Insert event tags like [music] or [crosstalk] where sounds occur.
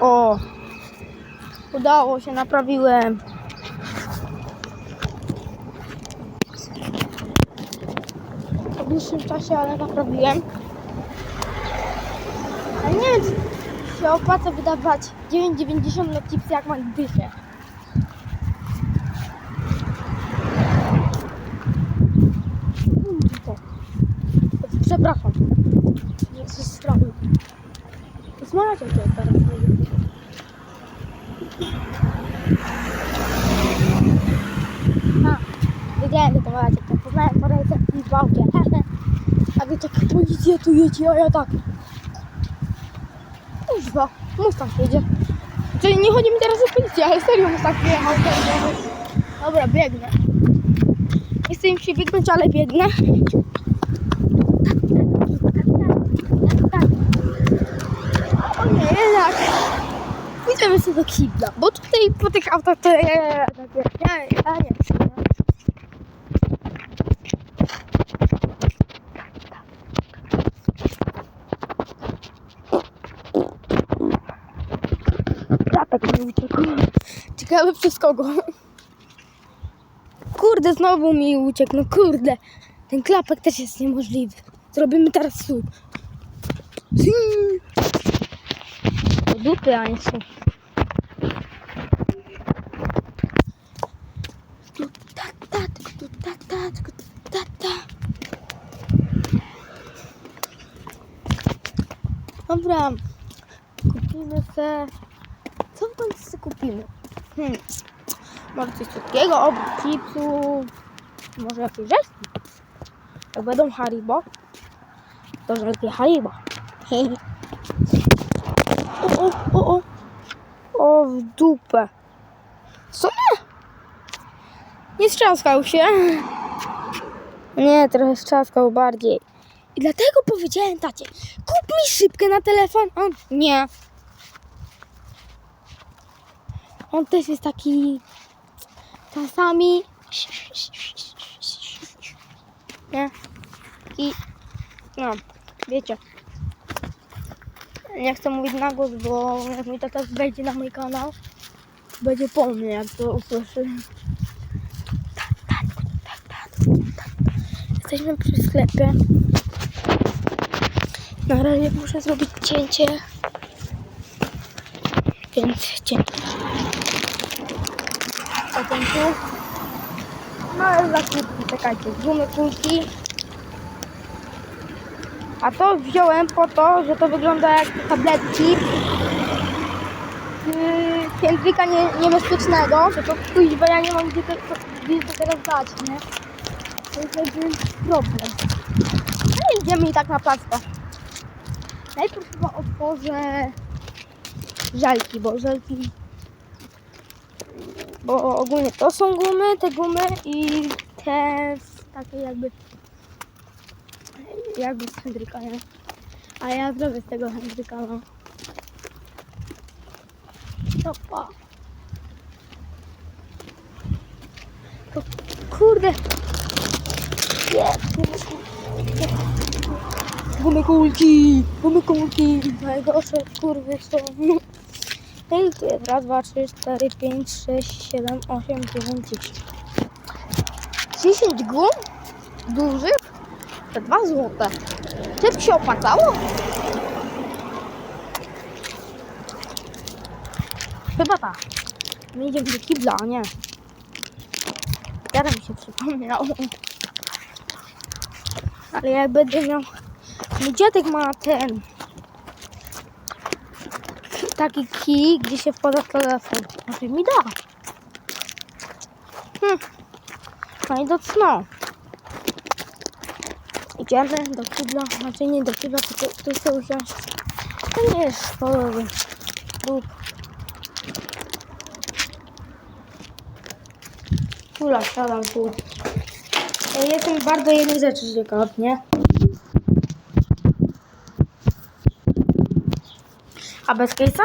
O! Udało się, naprawiłem. Po dłuższym czasie, ale naprawiłem. Ale nie wiem, czy się opłaca wydawać 9,90 na chipsy, jak mam dychę. Przepraszam. Zmawiacie to teraz. Wiedziałem, że to macie. To poznałem po w aucie. [laughs] A wy tak policja tu jedzie, a ja tak. Kuźwa, Mustang jedzie. Czyli nie chodzi mi teraz o policję, ale serio Mustang wyjechał. Dobra, biegnę. Nie chcę im się biegnąć, ale biegnę. O nie, jednak. Idziemy sobie do kibla, bo tutaj po tych autach to ja, ja, ja, ja, ja nie mi uciekł. Ciekawe przez kogo. Kurde, znowu mi uciekł, no kurde. Ten klapek też jest niemożliwy. Zrobimy teraz słup. Do dupy, nie. Dobra, kupimy se... Co w końcu kupimy? Hmm. Może coś słodkiego, obok chipsów, może jakieś rzeczy. Jak będą Haribo, to żelki Haribo. o, o, o, o. O, w dupę. Co nie? Nie strzaskał się. Nie, trochę strzaskał bardziej. I dlatego powiedziałem tacie, kup mi szybkę na telefon. On, nie. On też jest taki czasami. Nie. I no, wiecie. Nie chcę mówić na głos, bo jak mi tata wejdzie na mój kanał, będzie po mnie, jak to usłyszy. Jesteśmy przy sklepie. Na razie muszę zrobić cięcie. Więc cięcie. Potem tu. Małe zakupki, czekajcie, gumy kulki. A to wziąłem po to, że to wygląda jak tabletki. Yy, Języka nie, niebezpiecznego, że to kuźwa ja nie mam gdzie to, gdzie to teraz dać, nie? To jest problem. No idziemy i tak na pastę. Najpierw chyba otworzę żelki, bo żelki bo ogólnie to są gumy, te gumy i te takie jakby jakby z Hendryka, nie? A ja zrobię z tego Hendryka, no. Stopa. To kurde. Jest, gumy kulki, gumy kulki, najgorsze kurwy są. I tu jest raz, dwa, trzy, cztery, pięć, sześć, siedem, osiem, dziewięć, dziesięć. 10 gum dużych za 2 złote. Czy się opłacało? Chyba tak. My idziemy do kibla, a nie. Teraz mi się przypomniało. Ale jak będę miał... Mój dziadek ma ten taki kij, gdzie się wkłada telefon. Może mi da. Hm. No i do cno. Idziemy do kibla, znaczy nie do kibla, tylko tu chcę usiąść. To nie jest szkołowy. Bóg. Kula, siadam tu. Ja jestem bardzo jednej rzeczy ciekaw, nie? aber später.